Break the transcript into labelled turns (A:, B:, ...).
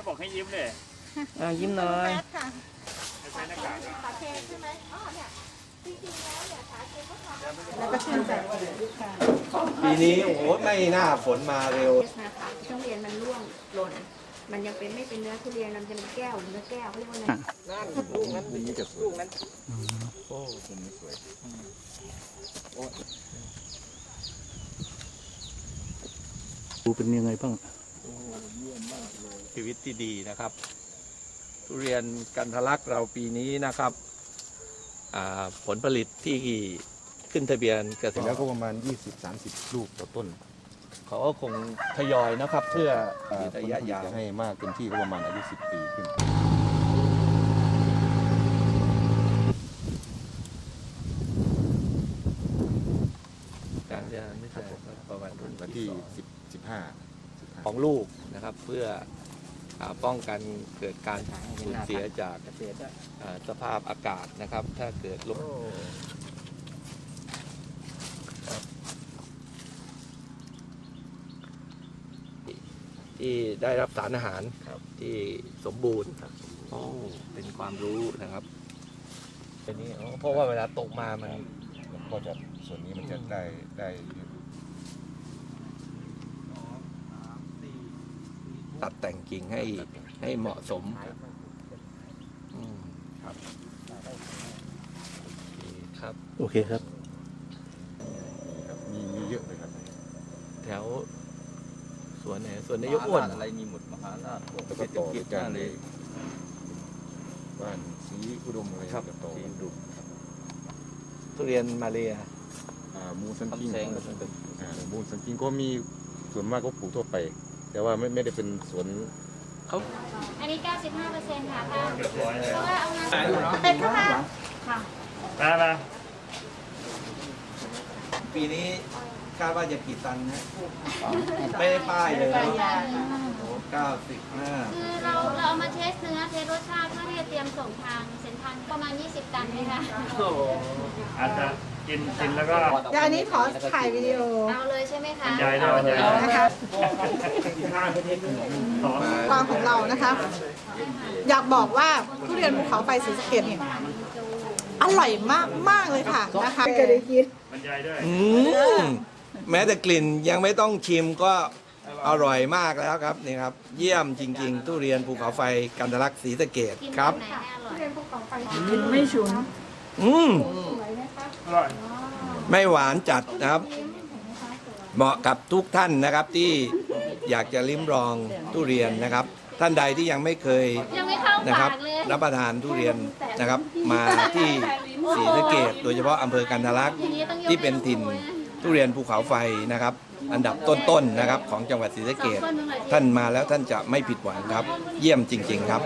A: ไม่บอกให้ยิ้มเลย
B: อ่ายิ้มหน่อย
C: แมสค่ะ
A: ไม่ใช่หน้ากากนะ
C: ขาเคใช่ไหมอ๋อเนี่ยจริงๆแล้วเนี่ยขาเคก็ทำแล้วก็ชื่นใจ
D: ปีนี้โอ้โหไม่น่าฝนมาเร็ว
E: นะคะช่วงเรียนมันร่วงหล่น มันยังเป็นไม่เป็นเนื้อทุเรียนมันจะเป็นแก้วเนื้อแก้วเขาเรียกว่าไง
B: ดูเป็นยังไงบ้าง
D: ชีวิตที่ดีนะครับ ทุเรียนกันทะลักเราปีนี้นะครับอ่าผลผลิตที่ขึ้นทะเบียนเกษตร
F: แล้วก็ประมาณ 20-30 ลูกต่อต้น
D: เขาก็คงทยอยนะครับ เพื่อ
F: อ่า
D: ยืดระยะยาว
F: จะให้มากเต็มที่ก็ประมาณอายุ 10 ปีขึ้น
D: การจะไม่ใช่ประมาณรุ่น
F: วัน
D: ที่
F: ที่
D: สอง
F: 10 15
D: ของลูกนะครับ เพื่ออ่า ป้องกันเกิดการสูญเสียจาก
B: เกษตรอะ
D: อ่าสภาพอากาศนะครับ ถ้าเกิดลมที่ได้รับสารอาหารที่สมบูรณ์โอ้เป็นความรู้นะครับอันนี้อ๋อเพราะว่าเวลาตกมามัน
F: แล้วก็จะส่วนนี้มันจะได้ได้
D: ตัดแต่งกิ่งให้ให้เหมาะสมอืมครับโอเคครับ
B: โอเคครับ
F: ครับมีมีเยอะเลยครับ
D: แถวสวนไหนสวนนายกอ้วน
G: อะไรมีหมดมหาราช
F: แล้วก็ต่อด้วยกันเลย บ้านสีอุดมอะไร
D: ครับ
F: จะต่อกันดู
D: ทุเรียนมาเรีย
F: อ่ามูสันกิ้ง
G: คำแสง
F: อ่ามูสันกิ้งก็มีส่วนมากก็ปลูกทั่วไป แต่ว่าไม่ไม่ได้เป็นสวน
E: อันนี้ 95%ค่ะค่ะ
A: เรียบร้อยเลย
E: เพราะว่าเอางาน
C: เป็นเข้ามา
E: ค่ะ
A: มามา
D: ปีนี้คาดว่าจะกี่ตันนะไม่ได้ป้ายเลยนะโอ้เก้าสิบห้า
E: คือเราเราเอามาเทสเนื้อเทสรสชาติเพื่อที่จะเตรียมส่งทางเส้นทางประมาณ 20 ตันเลยค่ะ
A: อาจจะ กินกินแล้วก็
C: เดี๋ยวอันนี้ขอถ่ายวิดีโอ
E: เอาเลยใช่ไหมคะ
A: บรรยายด้วยบรรยายด้วย
C: นะคะ
A: ต่อ
C: ความของเรานะคะ อยากบอกว่าทุเรียนภูเขาไฟสีสะเกดเนี่ยอร่อยมากมากๆเลยค่ะนะคะเคยได้ยิน
A: บรรยายด้วย
D: อืมแม้แต่กลิ่นยังไม่ต้องชิมก็อร่อยมากแล้วครับนี่ครับ เยี่ยมจริง ๆ ทุเรียนภูเขาไฟกันทะลักศรีสะเกด
E: กิน
D: ครับ
E: ไหนให้อร่อย
D: อืม
A: อร่อย
D: ไม่หวานจัดนะครับ เหมาะกับทุกท่านนะครับที่อยากจะลิ้มลองทุเรียนนะครับ ท่านใดที่ยังไม่เคย
E: ยังไม่เข้า
D: นะค
E: ปา
D: รับ
E: กเลย
D: รับประทานทุเรียนนะครับ มาที่ศรีสะเกดโดยเฉพาะอำเภอกันทะลัก
E: อย่างนี้ต้องยก
D: ที่เป็นถิ่น
E: ให้ลูกเลยะ
D: ทุเรียนภูเขาไฟนะครับ อันดับต้นๆนะครับของจังหวัดศรีสะเกดท่านมาแล้วท่านจะไม่ผิดหวังครับ เยี่ยมจริง ๆ ครับ